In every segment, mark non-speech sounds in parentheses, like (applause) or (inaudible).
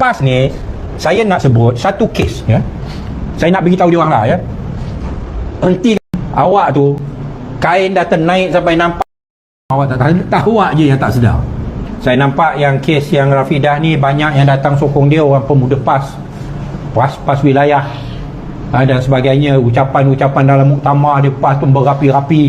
PAS ni saya nak sebut satu kes ya. Saya nak beritahu dia orang lah ya. Henti awak tu kain dah ternaik sampai nampak awak tak tahu, tak awak je yang tak sedar. Saya nampak yang kes yang Rafidah ni banyak yang datang sokong dia orang pemuda PAS. PAS PAS wilayah ha, dan sebagainya ucapan-ucapan dalam muktamar dia PAS tu berapi-rapi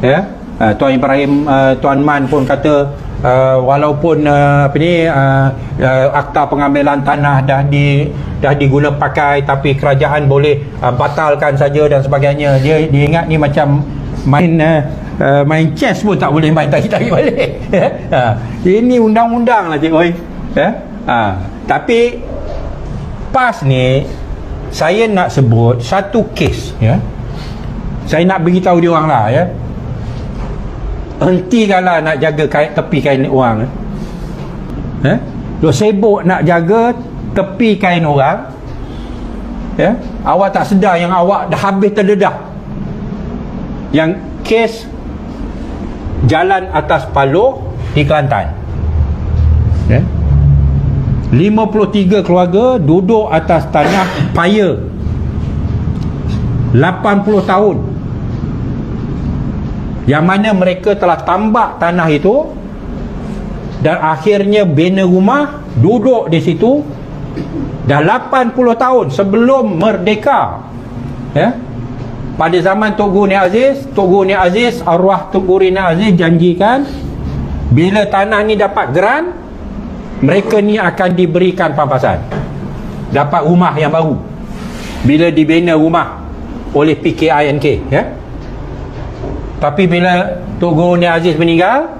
ya. Uh, Tuan Ibrahim uh, Tuan Man pun kata uh, walaupun uh, apa ni uh, uh, akta pengambilan tanah dah di dah diguna pakai tapi kerajaan boleh uh, batalkan saja dan sebagainya. Dia dia ingat ni macam main uh, uh, main chess pun tak boleh main tarik-tarik (laughs) balik. Uh, ini undang-undang lah cik oi ya uh, tapi PAS ni saya nak sebut satu kes ya. Saya nak beritahu dia orang lah ya hentikanlah nak jaga kain, tepi kain orang eh. Lu sibuk nak jaga tepi kain orang ya awak tak sedar yang awak dah habis terdedah. Yang kes jalan atas Paloh di Kelantan. Ya 53 keluarga duduk atas tanah paya. 80 tahun yang mana mereka telah tambak tanah itu dan akhirnya bina rumah duduk di situ dah 80 tahun sebelum merdeka. Ya? Pada zaman Tok Guru Ni Aziz Tok Guru Ni Aziz arwah Tok Guru Ni Aziz janjikan bila tanah ni dapat geran mereka ni akan diberikan pampasan. Dapat rumah yang baru. Bila dibina rumah oleh PKINK ya tapi bila Tok Guru Ni Aziz meninggal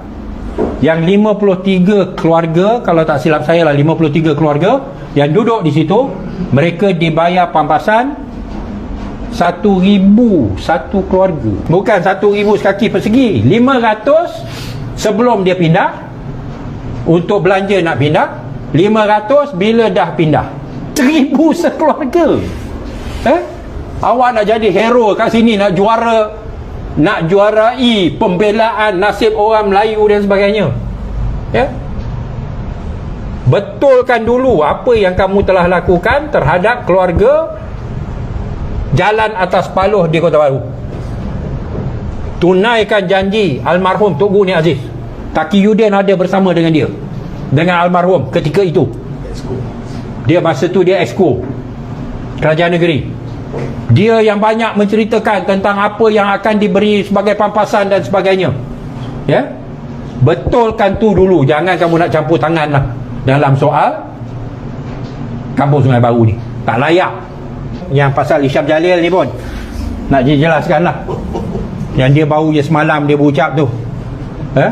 yang 53 keluarga kalau tak silap saya lah 53 keluarga yang duduk di situ mereka dibayar pampasan 1000 satu keluarga. Bukan 1000 sekaki persegi 500 sebelum dia pindah untuk belanja nak pindah 500 bila dah pindah. 1000 sekeluarga. Eh? Awak nak jadi hero kat sini nak juara nak juarai pembelaan nasib orang Melayu dan sebagainya. Ya? Betulkan dulu apa yang kamu telah lakukan terhadap keluarga jalan atas paluh di Kota Baru. Tunaikan janji almarhum Tok Guru Ni Aziz. Taki Yudin ada bersama dengan dia. Dengan almarhum ketika itu. Dia masa tu dia exco kerajaan negeri dia yang banyak menceritakan tentang apa yang akan diberi sebagai pampasan dan sebagainya. Ya? Betulkan tu dulu. Jangan kamu nak campur tangan lah dalam soal kampung sungai baru ni. Tak layak. Yang pasal Isyam Jalil ni pun. Nak dijelaskan lah. Yang dia baru je semalam dia berucap tu. Eh?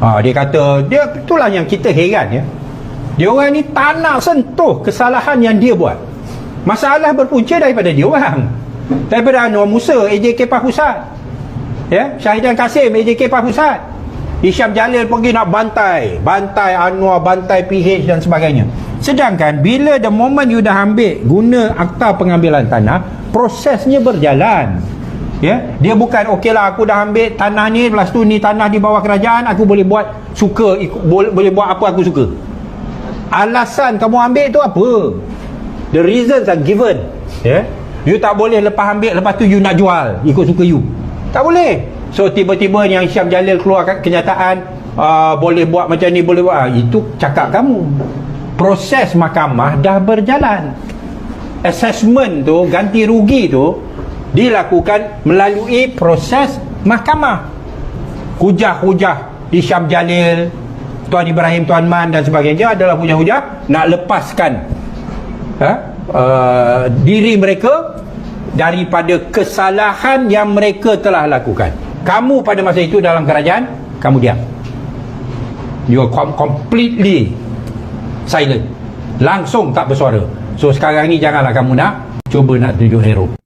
ha, dia kata dia itulah yang kita heran ya. Dia orang ni tak nak sentuh kesalahan yang dia buat Masalah berpunca daripada dia orang. Daripada Anwar Musa, AJK Pah Pusat. Ya, Syahidan Kasim, AJK Pah Pusat. Isyam Jalil pergi nak bantai. Bantai Anwar, bantai PH dan sebagainya. Sedangkan bila the moment you dah ambil guna akta pengambilan tanah, prosesnya berjalan. Ya, dia bukan okeylah aku dah ambil tanah ni, lepas tu ni tanah di bawah kerajaan, aku boleh buat suka, boleh, boleh buat apa aku suka. Alasan kamu ambil tu apa? The reasons are given. Yeah? you tak boleh lepas ambil lepas tu you nak jual. Ikut suka you. Tak boleh. So tiba-tiba yang Syam Jalil keluar kenyataan uh, boleh buat macam ni boleh buat. Uh, itu cakap kamu. Proses mahkamah dah berjalan. Assessment tu ganti rugi tu dilakukan melalui proses mahkamah. Hujah-hujah di Syam Jalil Tuan Ibrahim Tuan Man dan sebagainya adalah hujah-hujah nak lepaskan ha? uh, diri mereka daripada kesalahan yang mereka telah lakukan. Kamu pada masa itu dalam kerajaan kamu diam. You are completely silent. Langsung tak bersuara. So sekarang ni janganlah kamu nak cuba nak tunjuk hero